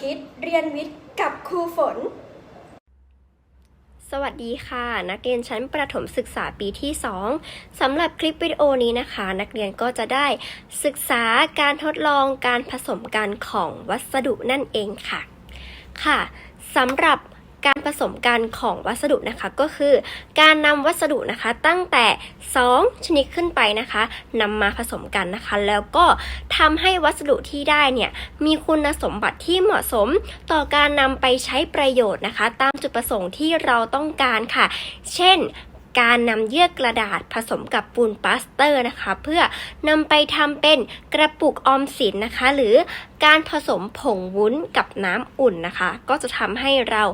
คิดเรียนวิทย์กับครูฝน สวัสดีค่ะ นักเรียนชั้นประถมศึกษาปีที่ 2สำหรับคลิปวิดีโอนี้นะคะ นักเรียนก็จะได้ศึกษาการทดลองการผสมกันของวัสดุนั่นเองค่ะ ค่ะสำหรับ การผสมกันของวัสดุนะคะก็คือ การนำวัสดุนะคะตั้งแต่ 2 ชนิดขึ้นไปนะคะนำมาผสมกันนะคะ แล้วก็ทำให้วัสดุที่ได้เนี่ยมีคุณสมบัติที่เหมาะสมต่อการนำไปใช้ประโยชน์นะคะ ตามจุดประสงค์ที่เราต้องการค่ะ เช่น การนำเยื่อกระดาษผสมกับปูนปลาสเตอร์นะคะ เพื่อนำไปทำเป็นกระปุกออมสินนะคะ หรือการผสมผงวุ้นกับน้ำอุ่นนะคะ ก็จะทำให้เรา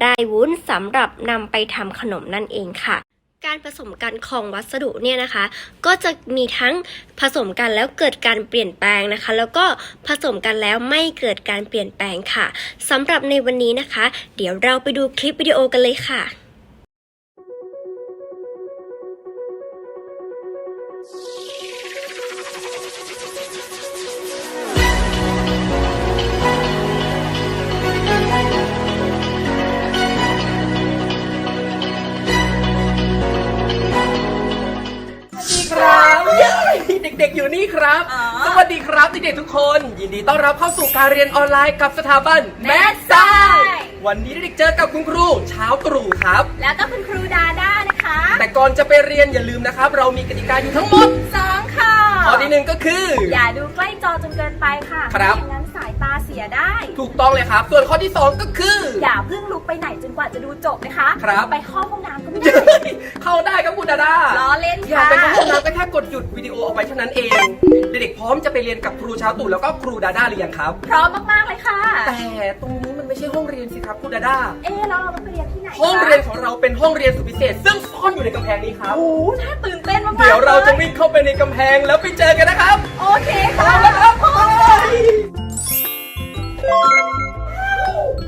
ได้วุ้นสำหรับนำไปทำขนมนั่นเองค่ะการผสมกันของวัสดุเนี่ยนะคะ ก็จะมีทั้งผสมกันแล้วเกิดการเปลี่ยนแปลงนะคะ แล้วก็ผสมกันแล้วไม่เกิดการเปลี่ยนแปลงค่ะสำหรับในวันนี้นะคะ เดี๋ยวเราไปดูคลิปวิดีโอกันเลยค่ะ ครับเด็กๆทุกคน ยินดีต้อนรับเข้าสู่การเรียนออนไลน์กับสถาบันแมสไซวันนี้เด็กๆเจอกับคุณครูเช้าตรู่ครับ แล้วก็คุณครูดาด้านะคะ แต่ก่อนจะไปเรียนอย่าลืมนะครับ เรามีกติกาอยู่ทั้งหมดสองค่ะข้อที่หนึ่งก็คือ อย่าดูใกล้จอจนเกินไปค่ะครับไม่อย่างนั้น สายตาเสียได้ ถูกต้องเลยครับ ส่วนข้อที่สองก็คือ อย่าเพิ่งลุกไปไหนจนกว่าจะดูจบนะคะ ครับ ไปเข้าห้องน้ำก็ไม่เย้ได้ เข้าได้ครับคุณดาดาล้อเล่นอยากค่ะ ไปเข้าห้องน้ำก็แค่กดหยุดวิดีโอเอาไว้เท่านั้นเอง เด็กๆพร้อมจะไปเรียนกับครูเช้าตู่แล้วก็ครูดาด้าหรือยังครับ พร้อมมากๆเลยค่ะ แต่ตรงนี้มันไม่ใช่ห้องเรียนสิครับครูดาดา เอ๊ะแล้วเราต้องไปเรียนที่ไหนคะห้องเรียนของเราเป็นห้องเรียนสุดพิเศษ ซึ่งซ่อนอยู่ในกำแพงนี้ครับ โอ้โหน่าตื่นเต้นมากๆเดี๋ยวเราจะลวิ่งเข้าไปในกำแพงแล้วไปเจอกันนะครับ โอเคพร้ค่ะอมนะครับไป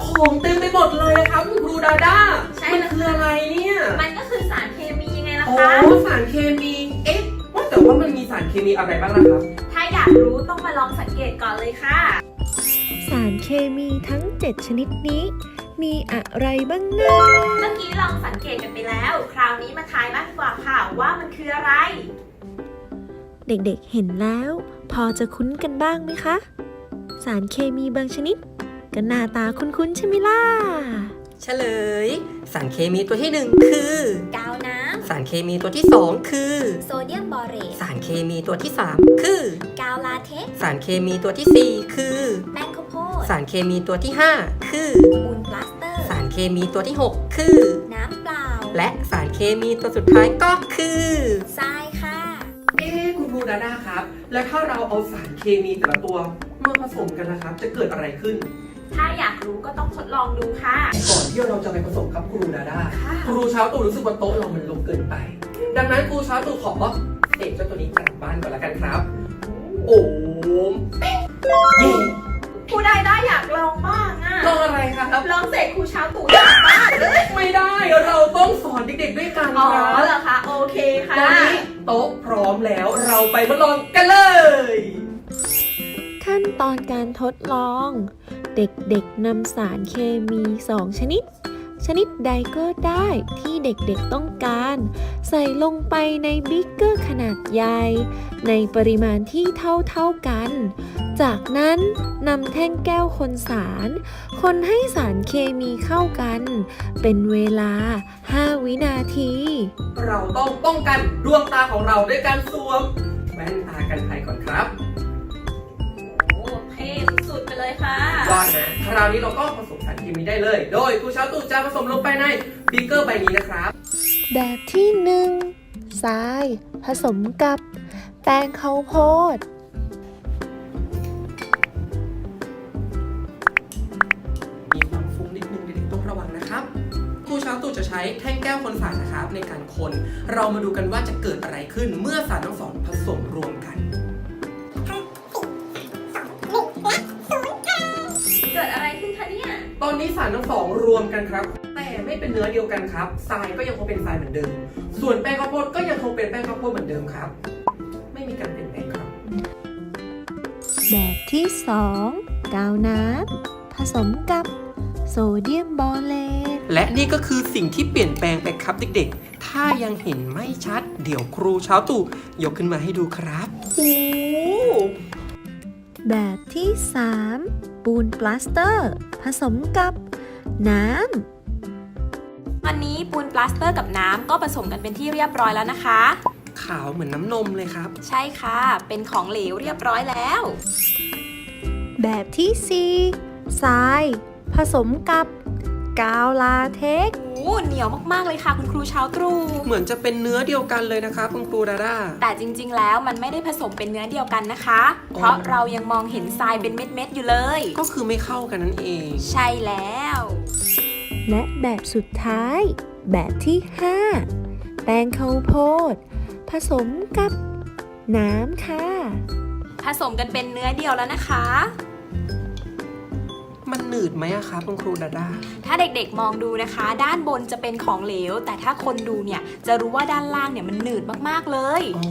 ของเต็มไปหมดเลยนะครับคุณครูดาด้าใช่ มันแล้วคืออะไรเนี่ยมันก็คือสารเคมีไงล่ะโอ้คะ สารเคมี เอ๊ะว่าแต่ว่ามันมีสารเคมีอะไรบ้างล่ะครับถ้าอยากรู้ต้องมาลองสังเกตก่อนเลยค่ะ สารเคมีทั้ง 7 ชนิดนี้ มีอะไรบ้างนะ เมื่อกี้ลองสังเกตกันไปแล้ว คราวนี้มาทายบ้างดีกว่าค่ะว่ามันคืออะไร เด็กๆเห็นแล้ว พอจะคุ้นกันบ้างไหมคะ สารเคมีบางชนิดก็หน้าตาคุ้นๆใช่ไหมล่ะ เฉลย สารเคมีตัวที่หนึ่งคือ กาวน้สารเคมีตัวที่สองคือำโซเดียมบอเรตสารเคมีตัวที่สามคือ กาวลาเท็กซ์สารเคมีตัวที่สี่คือแป้งข้าวโพดสารเคมีตัวที่ห้าคือ ปูนปลาสเตอร์ สารเคมีตัวที่6คือ น้ำเปล่าและสารเคมีตัวสุดท้ายก็คือ ทรายค่ะ เอ๊ะคุณครูดาด้าครับ แล้วถ้าเราเอาสารเคมีแต่ละตัว มาผสมกันนะครับ จะเกิดอะไรขึ้น ถ้าอยากรู้ก็ต้องทดลองดูค่ะ ก่อนที่เราจะไปผสมครับครูดาด้าค่ะ ครูเช้าตู่รู้สึกว่าโต๊ะเรามันลงเกินไป ดังนั้นครูเช้าตู่ขอเด็กเจ้าตัวนี้กลับบ้านก่อนละกันครับ โอ้มเย่ผู้ใดได้อยากลองบ้างอะลองอะไรครับ ลองเสกครูเช้าตู่จากบ้านเลยไม่ได้เราต้องสอนเด็กๆด้วยกันอ๋อครับเหรอคะ โอเคค่ะ ตอนนี้โต๊ะพร้อมแล้วเราไปทดลองกันเลย ขั้นตอนการทดลอง เด็กๆนำสารเคมี 2 ชนิด ชนิดใดก็ได้ที่เด็กๆต้องการ ใส่ลงไปในบิ๊กเกอร์ขนาดใหญ่ ในปริมาณที่เท่าๆกัน จากนั้นนำแท่งแก้วคนสาร คนให้สารเคมีเข้ากัน เป็นเวลา 5 วินาที เราต้องป้องกันดวงตาของเราด้วยการสวมแว่นตากันภัยก่อนครับ เลยค่ะว่านะคราวนี้เราก็ผสมสารเคมีได้เลย โดยครูเช้าตู่จะผสมลงไปในบีเกอร์ใบนี้นะครับ แบบที่หนึ่งทราย ผสมกับแป้งข้าวโพด มีความฟุ้งนิดนึงเด็กๆต้องระวังนะครับครูเช้าตู่จะใช้แท่งแก้วคนสารนะครับในการคน เรามาดูกันว่าจะเกิดอะไรขึ้นเมื่อสารทั้งสองผสมรวม สารทั้งสองรวมกันครับ แต่ไม่เป็นเนื้อเดียวกันครับทรายก็ยังคงเป็นทรายเหมือนเดิม ส่วนแป้งข้าวโพดก็ยังคงเป็นแป้งข้าวโพดเหมือนเดิมครับ ไม่มีการเปลี่ยนแปลงครับ แบบที่ 2 กาวน้ำผผสมกับโซเดียมบอเลตและนี่ก็คือสิ่งที่เปลี่ยนแปลงไปครับเด็กๆ ถ้ายังเห็นไม่ชัด เดี๋ยวครูเช้าตู่ยกขึ้นมาให้ดูครับ โอ้ แบบที่ 3 ปูนปลาสเตอร์ ผสมกับ น้ำวันนี้ปูนปลาสเตอร์กับน้ำก็ผสมกันเป็นที่เรียบร้อยแล้วนะคะ ขาวเหมือนน้ำนมเลยครับ ใช่ค่ะ เป็นของเหลวเรียบร้อยแล้ว แบบที่ 4 ทราย ผสมกับ กาวลาเท็กซ์โอ้ เหนียวมากๆเลยค่ะ คุณครูเช้าตรู่เหมือนจะเป็นเนื้อเดียวกันเลยนะครับคุณครูดาดาแต่จริงๆ แล้วมันไม่ได้ผสมเป็นเนื้อเดียวกันนะคะอ๋อเพราะเรายังมองเห็นทรายเป็นเม็ดๆ อยู่เลย ก็คือไม่เข้ากันนั่นเอง ใช่แล้ว และแบบสุดท้าย แบบที่ 5 แป้งข้าวโพด ผสมกับน้ำค่ะ ผสมกันเป็นเนื้อเดียวแล้วนะคะ มันหนืดไหมอะครับคุณครูดาดาถ้าเด็กๆมองดูนะคะ ด้านบนจะเป็นของเหลว แต่ถ้าคนดูเนี่ยจะรู้ว่าด้านล่างเนี่ยมันหนืดมากๆเลยอ๋อ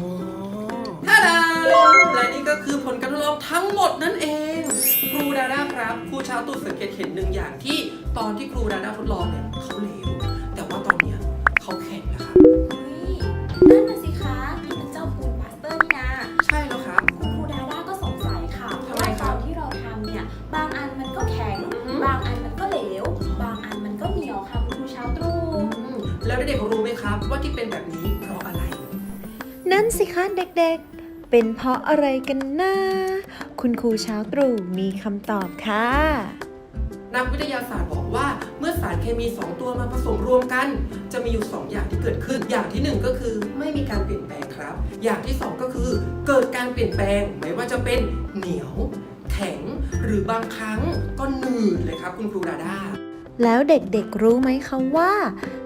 ฮัลโหลและนี่ก็คือผลการทดลองทั้งหมดนั่นเอง ครูดาดาครับครูเช้าตู่สังเกตเห็นหนึ่งอย่างที่ตอนที่ครูดาดาทดลองเนี่ยเขาเหลว เป็นเพราะอะไรกันนะ คุณครูเช้าตรู่มีคำตอบค่ะ นักวิทยาศาสตร์บอกว่าเมื่อสารเคมี 2 ตัวมาผสมรวมกัน จะมีอยู่ 2 อย่างที่เกิดขึ้น อย่างที่ 1 ก็คือไม่มีการเปลี่ยนแปลงครับ อย่างที่ 2 ก็คือ เกิดการเปลี่ยนแปลงไม่ว่าจะเป็นเหนียว แข็ง หรือบางครั้งก็หนืดเลยครับคุณครูดาดา แล้วเด็กๆรู้ไหมคะว่า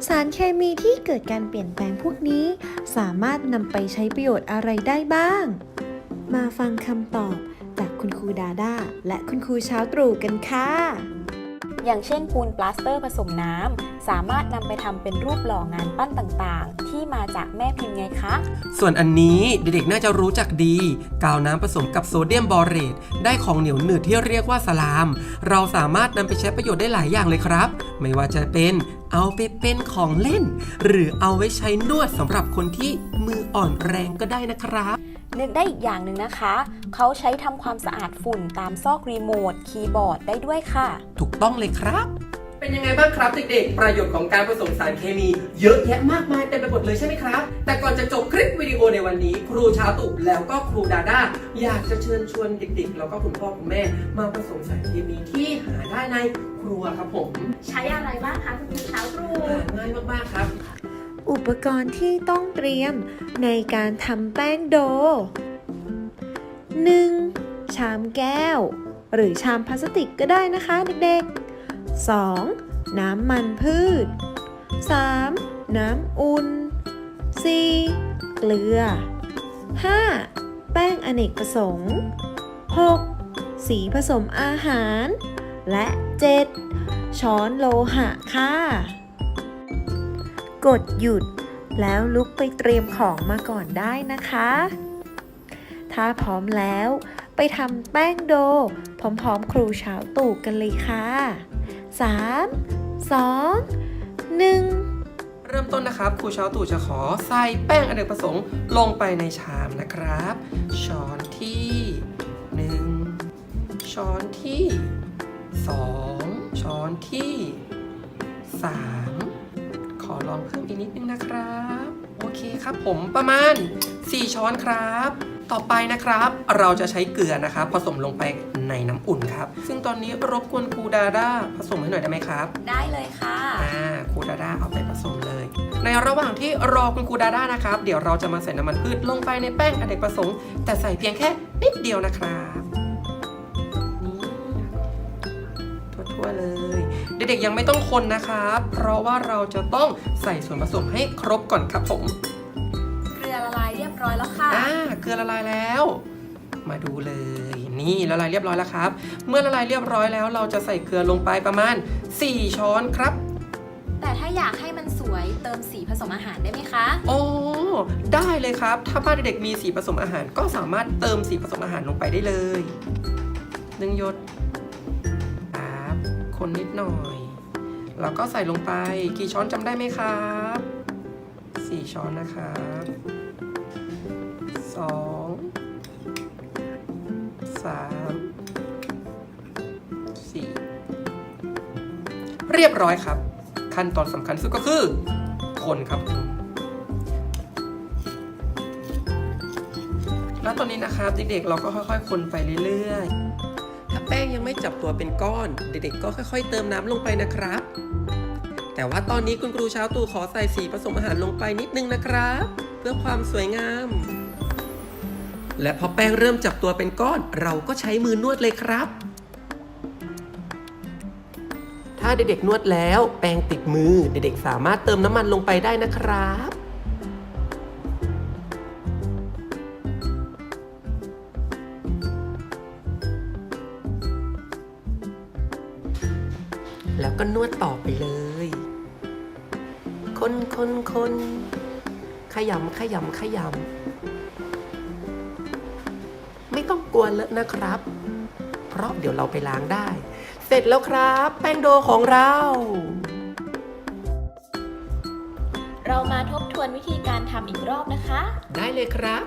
สารเคมีที่เกิดการเปลี่ยนแปลงพวกนี้ สามารถนำไปใช้ประโยชน์อะไรได้บ้าง มาฟังคำตอบจากคุณครูดาดาและคุณครูเช้าตรู่กันค่ะ อย่างเช่นปูนปลาสเตอร์ผสมน้ำ สามารถนำไปทำเป็นรูปหล่องานปั้นต่างๆ ที่มาจากแม่พิมพ์ไงคะ ส่วนอันนี้เด็กๆน่าจะรู้จักดี กาวน้ำผสมกับโซเดียมบอเรตได้ของเหนียวหนืดที่เรียกว่าสลาม เราสามารถนำไปใช้ประโยชน์ได้หลายอย่างเลยครับ ไม่ว่าจะเป็นเอาไปเป็นของเล่น หรือเอาไว้ใช้นวดสำหรับคนที่มืออ่อนแรงก็ได้นะครับ นึกได้อีกอย่างหนึ่งนะคะ เขาใช้ทำความสะอาดฝุ่นตามซอกรีโมทคีย์บอร์ดได้ด้วยค่ะ ถูกต้องเลยครับ เป็นยังไงบ้างครับเด็กๆ ประโยชน์ของการผสมสารเคมี เยอะแยะมากมายเต็มไปหมดเลยใช่ไหมครับ แต่ก่อนจะจบคลิปวิดีโอในวันนี้ ครูชาวตุแล้วก็ครูดาด้าอยากจะเชิญชวนเด็กๆ แล้วก็คุณพ่อคุณแม่ มาผสมสารเคมีที่หาได้ในครัวครับผม ใช้อะไรบ้างคะคุณครูเช้าตรู่หาง่ายมากๆครับ อุปกรณ์ที่ต้องเตรียมในการทำแป้งโด 1. ชามแก้ว หรือชามพลาสติกก็ได้นะคะเด็กๆ 2. น้ำมันพืช 3. น้ำอุ่น 4. เกลือ 5. แป้งอเนกประสงค์ 6. สีผสมอาหาร และ 7. ช้อนโลหะค่ะ กดหยุด แล้วลุกไปเตรียมของมาก่อนได้นะคะ ถ้าพร้อมแล้วไปทำแป้งโด พร้อมๆ ครูเช้าตู่กันเลยค่ะ 3 2 1เริ่มต้นนะครับครูเช้าตู่จะขอใส่แป้งอเนกประสงค์ลงไปในชามนะครับ ช้อนที่ 1 ช้อนที่ 2 ช้อนที่ 3 ลองเพิ่มอีกนิดนึงนะครับ โอเคครับผมประมาณ 4 ช้อนครับ ต่อไปนะครับ เราจะใช้เกลือนะครับ ผสมลงไปในน้ำอุ่นครับ ซึ่งตอนนี้รบกวนครูดาด้าผสมให้หน่อยได้ไหมครับ ได้เลยค่ะอ่าครูดาด้าเอาไปผสมเลย ในระหว่างที่รอคุณครูดาด้านะครับ เดี๋ยวเราจะมาใส่น้ำมันพืชลงไปในแป้งอเนกประสงค์ แต่ใส่เพียงแค่นิดเดียวนะครับ นี่ทั่วๆเลย เด็กๆยังไม่ต้องคนนะครับเพราะว่าเราจะต้องใส่ส่วนผสมให้ครบก่อนครับผม เกลือละลายเรียบร้อยแล้วค่ะอ่าเกลือละลายแล้ว มาดูเลยนี่ละลายเรียบร้อยแล้วครับ เมื่อละลายเรียบร้อยแล้ว เราจะใส่เกลือลงไปประมาณ 4 ช้อนครับ แต่ถ้าอยากให้มันสวยเติมสีผสมอาหารได้ไหมคะ โอ้ได้เลยครับ ถ้าบ้านเด็กๆมีสีผสมอาหารก็สามารถเติมสีผสมอาหารลงไปได้เลยหนึ่งหยด คนนิดหน่อย แล้วก็ใส่ลงไปกี่ช้อนจำได้ไหมครับสี่ช้อนนะครับสองสามสี่เรียบร้อยครับ ขั้นตอนสำคัญสุดก็คือ คนครับผมแล้วตอนนี้นะครับเด็กๆเราก็ค่อยๆ คนไปเรื่อยๆ แป้งยังไม่จับตัวเป็นก้อน เด็กๆก็ค่อย ๆ เติมน้ำลงไปนะครับ แต่ว่าตอนนี้คุณครูเช้าตู่ขอใส่สีผสมอาหารลงไปนิดนึงนะครับ เพื่อความสวยงาม และพอแป้งเริ่มจับตัวเป็นก้อน เราก็ใช้มือนวดเลยครับ ถ้าเด็กๆนวดแล้ว แป้งติดมือเด็กๆสามารถเติมน้ำมันลงไปได้นะครับ แล้วก็นวดต่อไปเลย คนคนคนขยำขยำขยำไม่ต้องกลัวเลอะนะครับ เพราะเดี๋ยวเราไปล้างได้ เสร็จแล้วครับ แป้งโดของเรา เรามาทบทวนวิธีการทำอีกรอบนะคะ ได้เลยครับ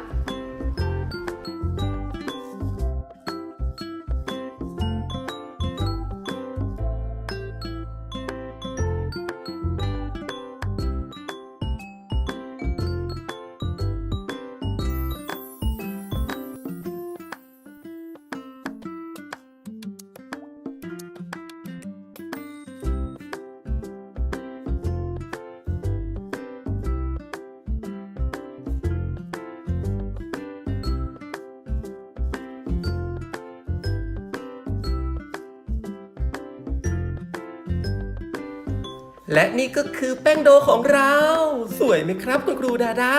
และนี่ก็คือแป้งโดของเรา สวยไหมครับคุณครูดาดา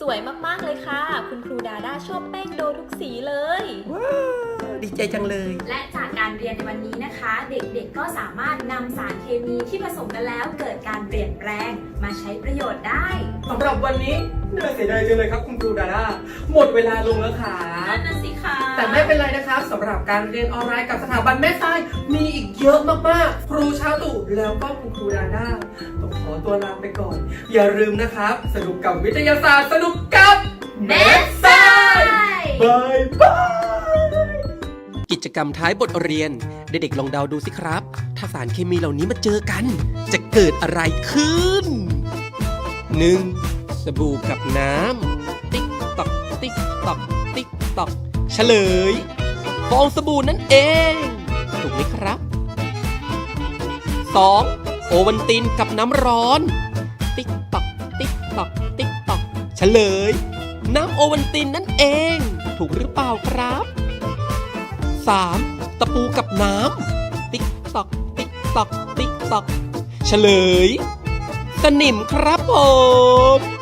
สวยมากๆเลยค่ะ คุณครูดาด้าชอบแป้งโดทุกสีเลย ว้าว ดีใจจังเลย และจากการเรียนในวันนี้นะคะ เด็กๆก็สามารถนำสารเคมีที่ผสมกันแล้วเกิดการเปลี่ยนแปลงมาใช้ประโยชน์ได้สำหรับวันนี้เหนื่อยเสียดายจังเลยครับคุณครูดาดาหมดเวลาลงแล้วค่ะ นั่นน่ะสิคะแต่ไม่เป็นไรนะครับสำหรับการเรียนออนไลน์กับสถาบันแม่ทรายมีอีกเยอะมากๆ ครูชาตุแล้วก็คุณครูดาด้าต้องขอตัวลาไปก่อน อย่าลืมนะครับ สนุกกับวิทยาศาสตร์สนุกกับแม่ท จกรรมท้ายบทเรียน เด็กๆลองเดาดูสิครับ ถ้าสารเคมีเหล่านี้มาเจอกัน จะเกิดอะไรขึ้น 1. สบู่กับน้ำติ๊กตอกติ๊กตอกติ๊กตอกเฉลย ฟองสบู่นั่นเอง ถูกไหมครับ 2. โอวันตินกับน้ำร้อน ติ๊กตอกติ๊กตอกติ๊กตอกเฉลย น้ำโอวันตินนั่นเอง ถูกหรือเปล่าครับ 3. ตะปูกับน้ำติ๊กตอกติ๊กตอกติ๊กตอกเฉลย สนิมครับผม